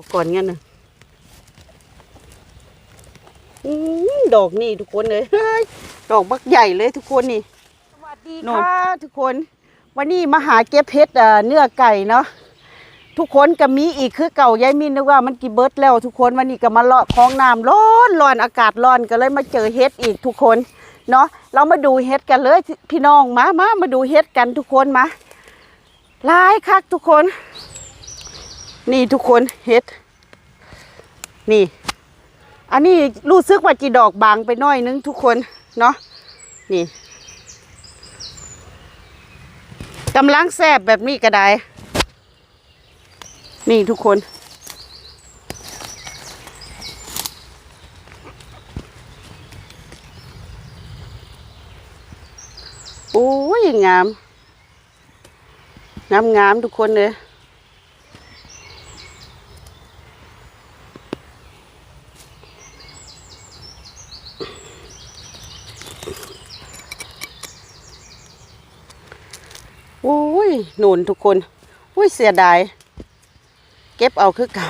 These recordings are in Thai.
อกก่อนงั้นนะอื้อดอกนี่ทุกคนเลยเฮ้ยดอกบักใหญ่เลยทุกคนนี่สวัสดีค่ะทุกคน วันนี้มาหาเก็บเพชรเอ่อเนื้อไก่เนาะทุกคนก็มีอีกคือเก่ายายมินนึกว่ามันกี่เบิดแล้วทุกคนวันนี้ก็มาเลาะคลองน้ำร้อนร้อนอากาศร้อนก็เลยมาเจอเฮ็ดอีกทุกคนเนาะเรามาดูเฮ็ดกันเลยพี่น้องมามามาดูเฮ็ดกันทุกคนมาหลายคักทุกคน นี่ทุกคนเฮ็ด นี่ อันนี้รู้สึกว่าจีดอกบางไปน้อยนึงทุกคนเนาะนี่กำลังแซบแบบนี้ก็ได้ นี่ทุกคน โอ้ยงาม งามงามทุกคนเลย โอ้ยหนุนทุกคนโอ้ยเสียดาย เก็บเอาคือเก่า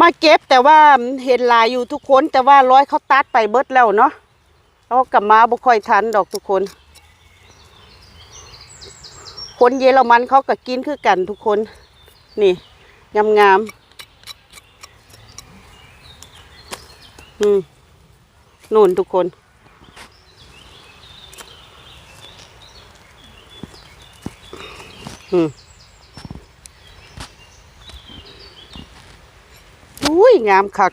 มาเก็บแต่ว่าเห็นหลายอยู่ทุกคน แต่ว่าร้อยเขาตัดไปเบิดแล้วเนาะเขากลับมาบ่ค่อยทันดอกทุกคน คนเยอรมันเขาก็กินคือกันทุกคน นี่ งามงามอืมนู่นทุกคน อืมอุ้ย งามคัก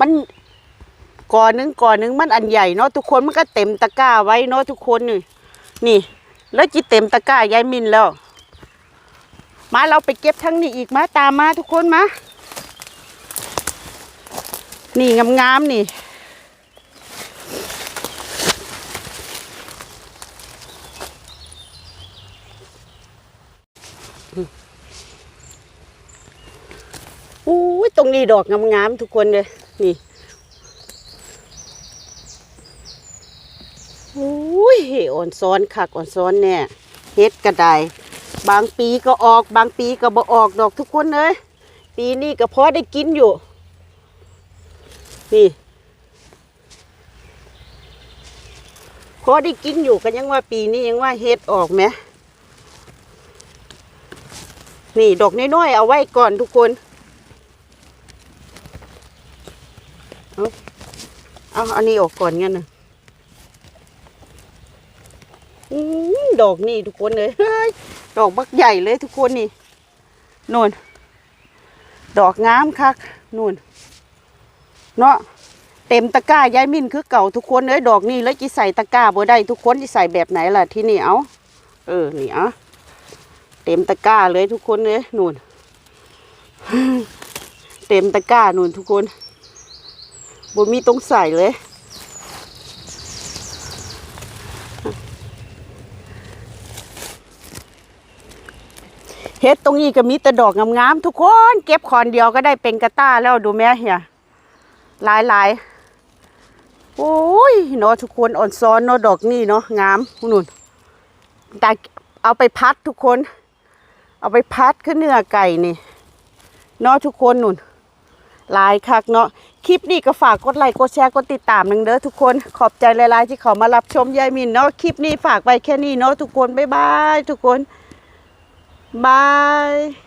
มันก่อนหนึงก่อนหนึงมันอันใหญ่เนาะทุกคนมันก็เต็มตะกร้าไว้เนาะทุกคนนี่ นี่ แล้วจิเต็มตะกร้ายายมินแล้ว มาเราไปเก็บทั้งนี้อีกมาตามมาทุกคนมา นี่งามๆนี่อุ้ยตรงนี้ดอกงามๆทุกคนเลย นี่อุ้ ยอ่อนซ้อนคักอ่อนซ้อนเนี่ยเฮ็ดกระไดบางปีก็ออก บางปีก็บ่ออกดอกทุกคนเลยปีนี้ก็พอได้กินอยู่ นี่พอได้กินอยู่กันยังว่าปีนี้ยังว่าเฮ็ดออกไหมนี่ดอกน้อยๆเอาไว้ก่อนทุกคนเอาเอาอันนี้ออกก่อนงั้นนะอื้อ ดอกนี่ทุกคนเลยเฮ้ยดอกบักใหญ่เลยทุกคนนี่นู่น ดอกงามคักนู่น เนาะเต็มตะกร้ายายมินคือเก่าทุกคนเลยดอกนี่แล้วจีใส่ตะกร้าบ่ได้ทุกคนจีใส่แบบไหนล่ะที่นี่เอาเออนี่เอาเต็มตะกร้าเลยทุกคนเลยนู่น เต็มตะกร้านู่นทุกคนบ่มีตรงใส่เลย เฮ็ดตรงนี้ก็มีแต่ดอกงามๆทุกคน เก็บคอนเดียวก็ได้เป็นกระต้าแล้วดูแม่เฮียหลายหลายๆโอ้ยเนาะทุกคนอ่อนซ้อนเนาะดอกนี่เนาะงามนู่นแต่เอาไปพัดทุกคน เอาไปพัดขึ้นเนื้อไก่นี่เนาะทุกคนนู่นหลายคักเนาะคลิปนี้ก็ฝากกดไลค์กดแชร์กดติดตามหนึ่งเด้อทุกคนขอบใจหลายๆที่เขามารับชมยายมินเนาะคลิปนี้ฝากไว้แค่นี้เนาะทุกคนบ๊ายบายทุกคน บาย